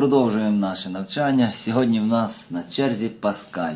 Продовжуємо наше навчання. Сьогодні в нас на черзі Паскаль.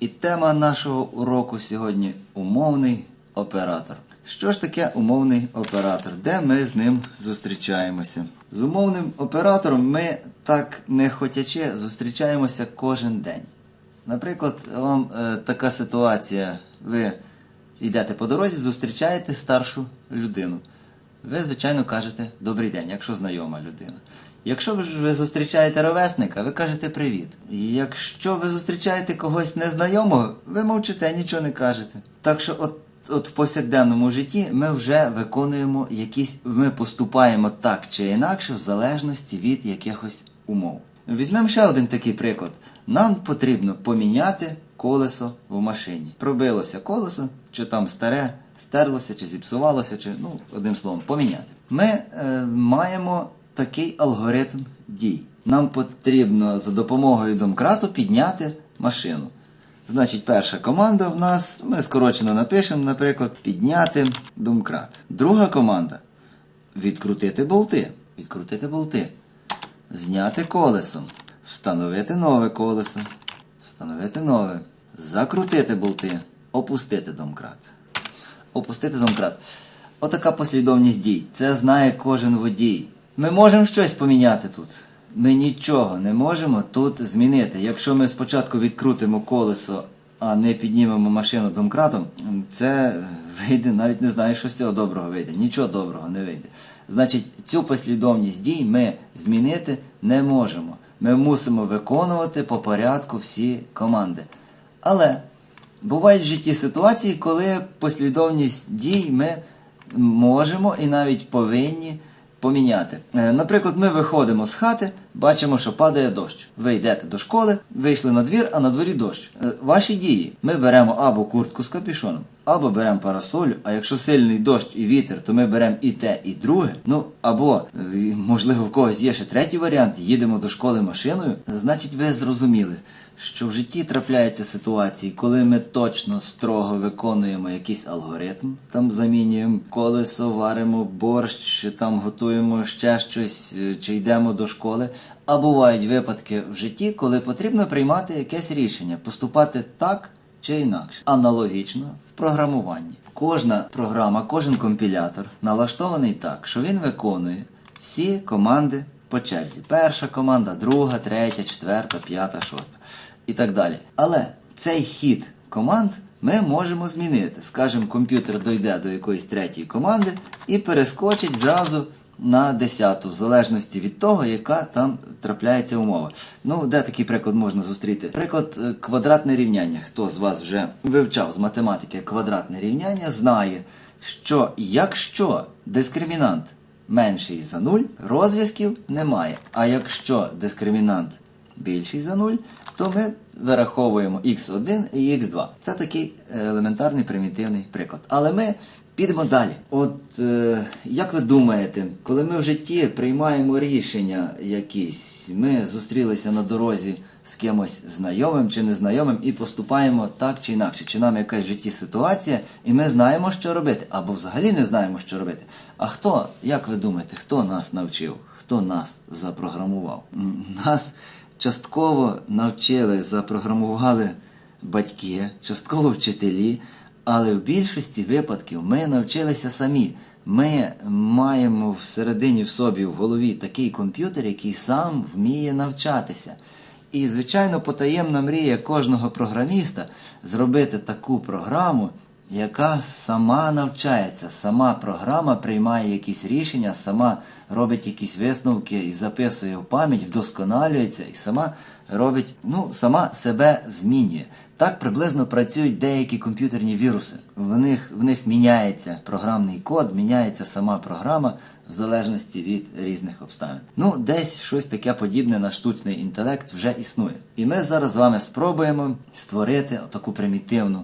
І тема нашого уроку сьогодні умовний оператор. Що ж таке умовний оператор? Де ми з ним зустрічаємося? З умовним оператором ми так не хотячи зустрічаємося кожен день. Наприклад, вам е, така ситуація. Ви йдете по дорозі, зустрічаєте старшу людину. Ви, звичайно, кажете добрий день, якщо знайома людина. Якщо ви зустрічаєте ровесника, ви кажете привіт. Якщо ви зустрічаєте когось незнайомого, ви мовчите, нічого не кажете. Так що, от, от в повсякденному житті ми вже виконуємо якісь, ми поступаємо так чи інакше, в залежності від якихось умов. Візьмемо ще один такий приклад. Нам потрібно поміняти колесо в машині. Пробилося колесо, чи там старе, стерлося, чи зіпсувалося, чи ну, одним словом, поміняти. Ми е, маємо такий алгоритм дій. Нам потрібно за допомогою домкрату підняти машину. Значить, перша команда в нас, ми скорочено напишемо, наприклад, підняти домкрат. Друга команда відкрутити болти. Відкрутити болти. Зняти колесо. Встановити нове колесо. Встановити нове. Закрутити болти. Опустити домкрат. Опустити домкрат. Отака послідовність дій. Це знає кожен водій. Ми можемо щось поміняти тут. Ми нічого не можемо тут змінити. Якщо ми спочатку відкрутимо колесо, а не піднімемо машину домкратом, це вийде, навіть не знаю, що з цього доброго вийде. Нічого доброго не вийде. Значить, цю послідовність дій ми змінити не можемо. Ми мусимо виконувати по порядку всі команди. Але бувають в житті ситуації, коли послідовність дій ми можемо і навіть повинні поміняти. Е, Наприклад, ми виходимо з хати, бачимо, що падає дощ. Ви йдете до школи, вийшли на двір, а на дворі дощ. Е, Ваші дії. Ми беремо або куртку з капюшоном, або беремо парасолю, а якщо сильний дощ і вітер, то ми беремо і те, і друге. Ну, або, е, можливо, в когось є ще третій варіант, їдемо до школи машиною. Значить, ви зрозуміли, що в житті трапляються ситуації, коли ми точно строго виконуємо якийсь алгоритм, там замінюємо колесо, варимо борщ, там готуємо ще щось, е, чи йдемо до школи. А бувають випадки в житті, коли потрібно приймати якесь рішення, поступати так чи інакше. Аналогічно в програмуванні. Кожна програма, кожен компілятор налаштований так, що він виконує всі команди по черзі. Перша команда, друга, третя, четверта, п'ята, шоста і так далі. Але цей хід команд ми можемо змінити. Скажімо, комп'ютер дойде до якоїсь третьої команди і перескочить зразу на десяту, в залежності від того, яка там трапляється умова. Ну, де такий приклад можна зустріти? Приклад е, квадратне рівняння. Хто з вас вже вивчав з математики квадратне рівняння, знає, що якщо дискримінант менший за 0, розв'язків немає. А якщо дискримінант більший за 0, то ми вираховуємо x1 і x2. Це такий елементарний примітивний приклад. Але ми підемо далі. От е, як ви думаєте, коли ми в житті приймаємо рішення якісь, ми зустрілися на дорозі з кимось знайомим чи незнайомим і поступаємо так чи інакше, чи нам якась в житті ситуація, і ми знаємо, що робити, або взагалі не знаємо, що робити. А хто, як ви думаєте, хто нас навчив? Хто нас запрограмував? Нас частково навчили, запрограмували батьки, частково вчителі, але в більшості випадків ми навчилися самі. Ми маємо всередині в собі в голові такий комп'ютер, який сам вміє навчатися. І, звичайно, потаємна мрія кожного програміста зробити таку програму, яка сама навчається, сама програма приймає якісь рішення, сама робить якісь висновки і записує в пам'ять, вдосконалюється і сама робить, ну, сама себе змінює. Так приблизно працюють деякі комп'ютерні віруси. В них, в них міняється програмний код, міняється сама програма в залежності від різних обставин. Ну, десь щось таке подібне на штучний інтелект вже існує. І ми зараз з вами спробуємо створити таку примітивну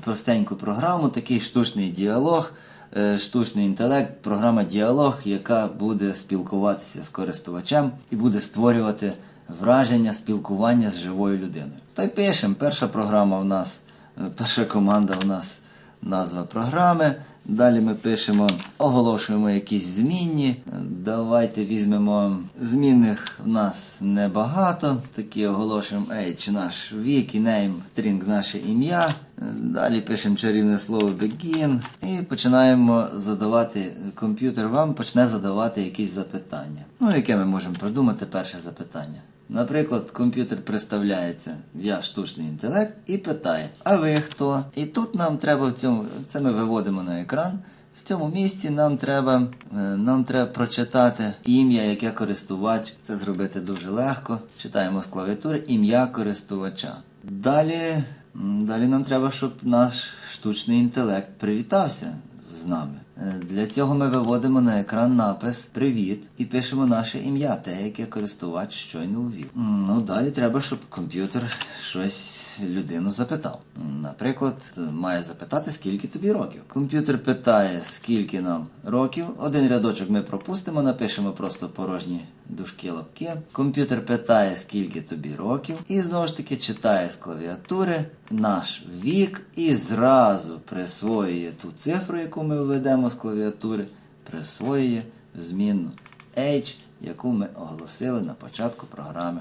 простеньку програму, такий штучний діалог, е, штучний інтелект, програма діалог, яка буде спілкуватися з користувачем і буде створювати враження спілкування з живою людиною. Та й пишемо, перша програма у нас, е, перша команда у нас назва програми. Далі ми пишемо, оголошуємо якісь змінні. Давайте візьмемо змінних в нас небагато. Такі оголошуємо age, наш вік і name, string наше ім'я. Далі пишемо чарівне слово begin і починаємо задавати. Комп'ютер вам почне задавати якісь запитання. Ну, яке ми можемо придумати перше запитання. Наприклад, комп'ютер представляється, я штучний інтелект, і питає, а ви хто? І тут нам треба в цьому, це ми виводимо на екран. В цьому місці нам треба, е, нам треба прочитати ім'я, яке користувач. Це зробити дуже легко. Читаємо з клавіатури ім'я користувача. Далі, далі нам треба, щоб наш штучний інтелект привітався з нами. Е, Для цього ми виводимо на екран напис Привіт і пишемо наше ім'я, те, яке користувач щойно увів. М, Ну, далі треба, щоб комп'ютер щось людину запитав. Наприклад, має запитати, скільки тобі років. Комп'ютер питає, скільки нам років. Один рядочок ми пропустимо, напишемо просто порожні дужки лапки. Комп'ютер питає, скільки тобі років, і знову ж таки читає з клавіатури наш вік і зразу присвоює ту цифру, яку ми введемо з клавіатури, присвоює змінну H, яку ми оголосили на початку програми.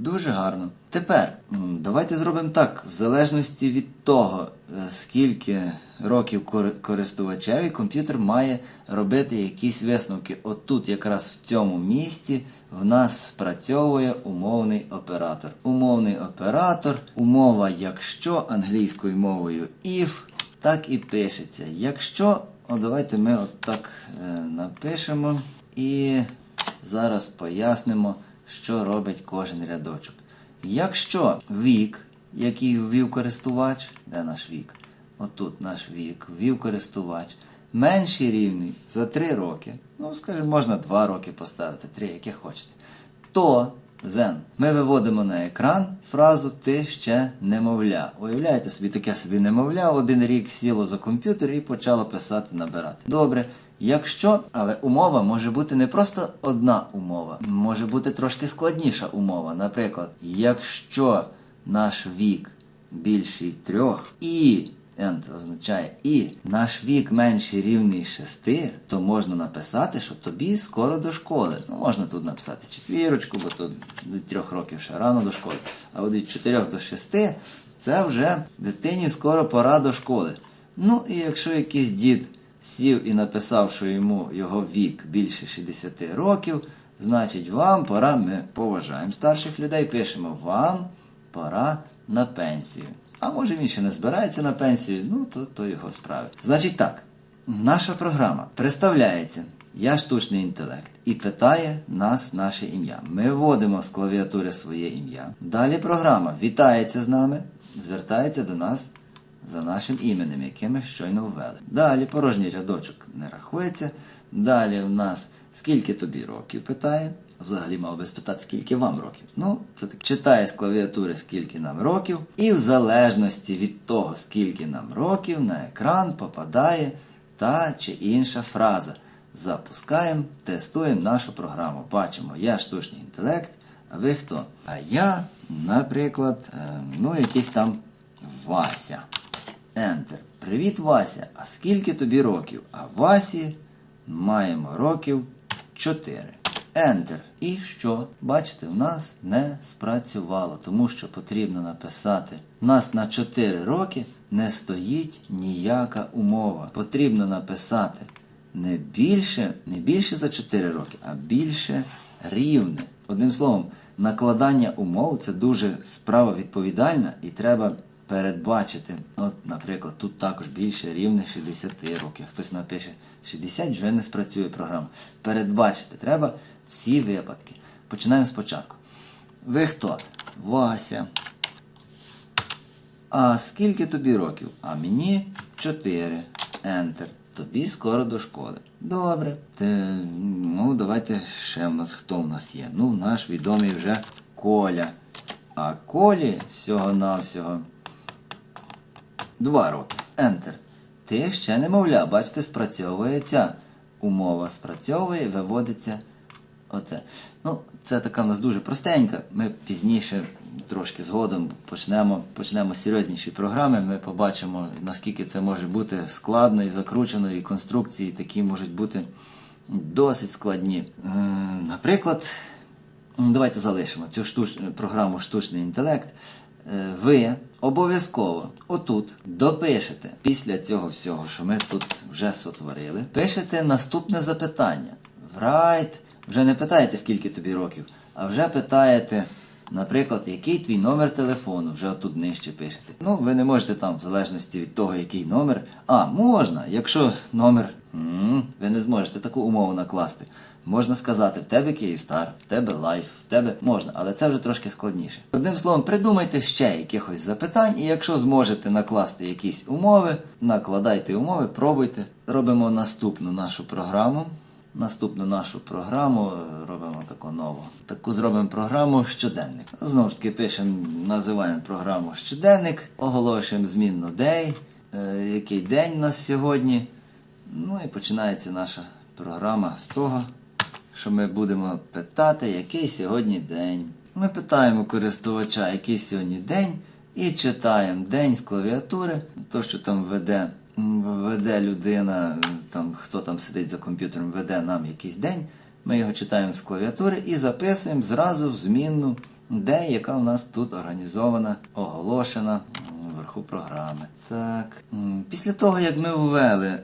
Дуже гарно. Тепер давайте зробимо так, в залежності від того, е, скільки років кор- користувачеві, комп'ютер має робити якісь висновки. Отут, якраз в цьому місці, в нас спрацьовує умовний оператор. Умовний оператор, умова, якщо англійською мовою if, так і пишеться. Якщо, о, давайте ми отак е, напишемо і зараз пояснимо, що робить кожен рядочок. Якщо вік, який ввів користувач, де наш вік? Отут наш вік, ввів користувач, менший рівний за 3 роки, ну, скажімо, можна 2 роки поставити, 3, яке хочете, то Зен, ми виводимо на екран фразу Ти ще немовля. Уявляєте собі таке собі немовля, один рік сіло за комп'ютер і почало писати, набирати. Добре, якщо, але умова може бути не просто одна умова, може бути трошки складніша умова. Наприклад, якщо наш вік більший трьох і End означає і наш вік менший рівний 6, то можна написати, що тобі скоро до школи. Ну, можна тут написати четвірочку, бо тут до трьох років ще рано до школи. А от від 4 до 6 це вже дитині скоро пора до школи. Ну і якщо якийсь дід сів і написав, що йому його вік більше 60 років, значить вам пора, ми поважаємо старших людей, пишемо вам пора на пенсію. А може він ще не збирається на пенсію, ну то, то його справи. Значить так, наша програма представляється. Я штучний інтелект і питає нас наше ім'я. Ми вводимо з клавіатури своє ім'я. Далі програма вітається з нами, звертається до нас за нашим іменем, яке ми щойно ввели. Далі порожній рядочок не рахується. Далі у нас скільки тобі років питає. Взагалі мав би спитати, скільки вам років. Ну, це так читає з клавіатури, скільки нам років, і в залежності від того, скільки нам років, на екран попадає та чи інша фраза. Запускаємо, тестуємо нашу програму. Бачимо, я штучний інтелект, а ви хто? А я, наприклад, е, ну, якийсь там Вася. Enter. Привіт, Вася. А скільки тобі років? А Васі маємо років 4. Enter. І що? Бачите, в нас не спрацювало, тому що потрібно написати. У нас на 4 роки не стоїть ніяка умова. Потрібно написати не більше, не більше за 4 роки, а більше рівне. Одним словом, накладання умов це дуже справа відповідальна і треба передбачити. От, наприклад, тут також більше рівне 60 років. Хтось напише 60, вже не спрацює програма. Передбачити треба всі випадки. Починаємо спочатку. Ви хто? Вася. А скільки тобі років? А мені 4. Enter. Тобі скоро до школи. Добре. Те, ну, давайте ще в нас хто в нас є. Ну, наш відомий вже Коля. А Колі всього-навсього Два роки. Enter. Ти ще немовля, бачите, спрацьовує ця умова. Спрацьовує, виводиться Оце. Ну, це така в нас дуже простенька. Ми пізніше, трошки згодом, почнемо, почнемо серйозніші програми. Ми побачимо, наскільки це може бути складно і закручено, і конструкції такі можуть бути досить складні. Е, наприклад, давайте залишимо цю штуч... програму штучний інтелект. Е, Ви обов'язково отут допишете після цього всього, що ми тут вже сотворили, пишете наступне запитання. Врайт, вже не питаєте, скільки тобі років, а вже питаєте, наприклад, який твій номер телефону, вже тут нижче пишете. Ну, ви не можете там, в залежності від того, який номер. А, можна, якщо номер. м, Ви не зможете таку умову накласти. Можна сказати, в тебе Київстар, в тебе лайф, в тебе можна, але це вже трошки складніше. Одним словом, придумайте ще якихось запитань, і якщо зможете накласти якісь умови, накладайте умови, пробуйте. Робимо наступну нашу програму. Наступну нашу програму е, робимо таку нову. Таку зробимо програму щоденник. Знову ж таки пишемо, називаємо програму щоденник, оголошуємо змінну day, е, який день у нас сьогодні. Ну і починається наша програма з того, що ми будемо питати, який сьогодні день. Ми питаємо користувача, який сьогодні день, і читаємо день з клавіатури, то, що там веде, веде людина, там, хто там сидить за комп'ютером, веде нам якийсь день. Ми його читаємо з клавіатури і записуємо зразу в змінну де, яка у нас тут організована, оголошена вверху програми. Так. Після того, як ми ввели е,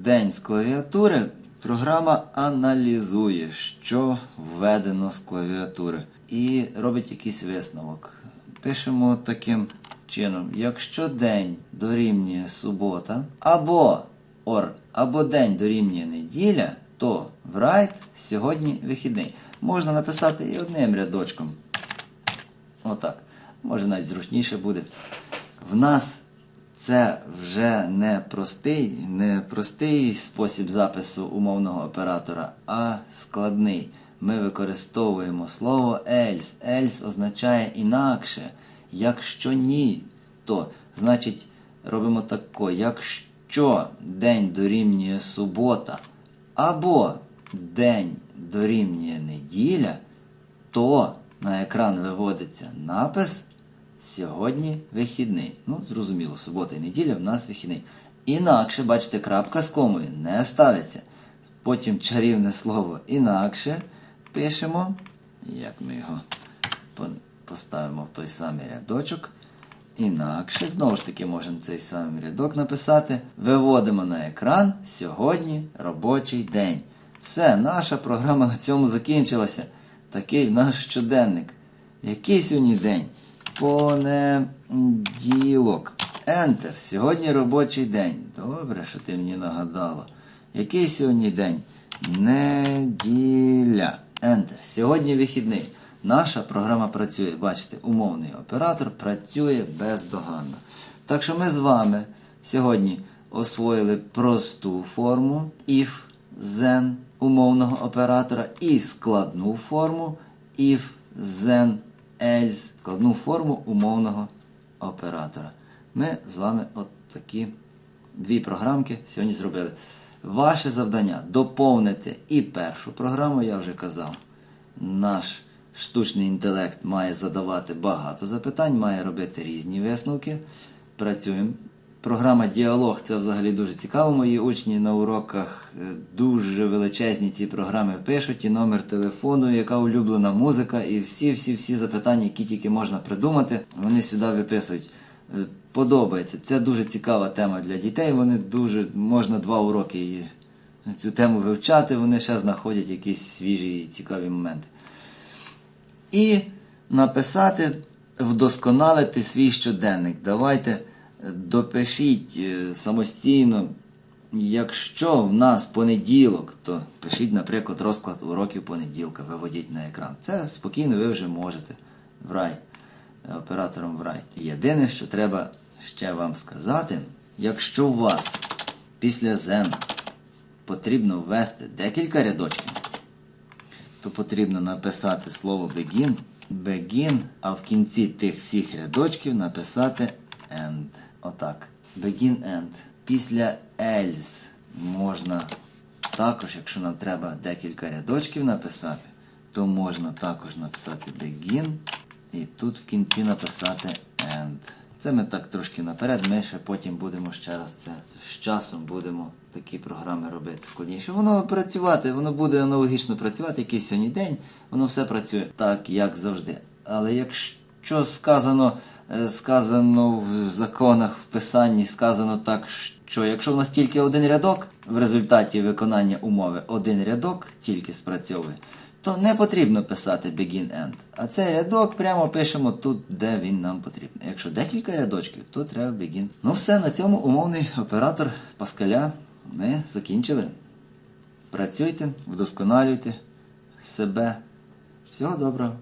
день з клавіатури, програма аналізує, що введено з клавіатури, і робить якийсь висновок. Пишемо таким чином: якщо день дорівнює субота, або or, або день дорівнює неділя, то write сьогодні вихідний. Можна написати і одним рядочком. Отак. Може навіть зручніше буде. В нас це вже не простий, не простий спосіб запису умовного оператора, а складний. Ми використовуємо слово else. Else означає інакше. Якщо ні, то значить робимо тако. Якщо день дорівнює субота, або день дорівнює неділя, то на екран виводиться напис Сьогодні вихідний. Ну, зрозуміло, субота і неділя в нас вихідний. Інакше, бачите, крапка з комою не ставиться. Потім чарівне слово інакше пишемо. Як ми його поставимо в той самий рядочок. Інакше, знову ж таки, можемо цей самий рядок написати. Виводимо на екран сьогодні робочий день. Все, наша програма на цьому закінчилася. Такий наш щоденник. Який сьогодні день? Понеділок. Ентер. Сьогодні робочий день. Добре, що ти мені нагадала. Який сьогодні день? Неділя. Ентер. Сьогодні вихідний. Наша програма працює. Бачите, умовний оператор працює бездоганно. Так що ми з вами сьогодні освоїли просту форму if then умовного оператора і складну форму if then else, складну форму умовного оператора. Ми з вами от такі дві програмки сьогодні зробили. Ваше завдання доповнити і першу програму, я вже казав. Наш штучний інтелект має задавати багато запитань, має робити різні висновки. Працюємо. Програма Діалог це взагалі дуже цікаво. Мої учні на уроках е, дуже величезні ці програми пишуть, і номер телефону, яка улюблена музика, і всі-всі-всі запитання, які тільки можна придумати, вони сюди виписують. Е, Подобається. Це дуже цікава тема для дітей. Вони дуже можна два уроки цю тему вивчати, вони ще знаходять якісь свіжі і цікаві моменти. І написати, вдосконалити свій щоденник. Давайте допишіть е, самостійно. Якщо в нас понеділок, то пишіть, наприклад, розклад уроків понеділка, виводіть на екран. Це спокійно ви вже можете в рай, е, оператором в рай. Єдине, що треба ще вам сказати, якщо у вас після зен потрібно ввести декілька рядочків, то потрібно написати слово begin, begin, а в кінці тих всіх рядочків написати end. Отак. Begin end. Після else можна також, якщо нам треба декілька рядочків написати, то можна також написати begin і тут в кінці написати end. Це ми так трошки наперед, ми ще потім будемо ще раз це з часом будемо такі програми робити складніше. Воно працювати, воно буде аналогічно працювати, який сьогодні день, воно все працює так, як завжди. Але якщо сказано, е, сказано в законах, в писанні, сказано так, що якщо в нас тільки один рядок, в результаті виконання умови один рядок тільки спрацьовує, то не потрібно писати begin end. А цей рядок прямо пишемо тут, де він нам потрібен. Якщо декілька рядочків, то треба begin. Ну все, на цьому умовний оператор Паскаля ми закінчили. Працюйте, вдосконалюйте себе. Всього доброго.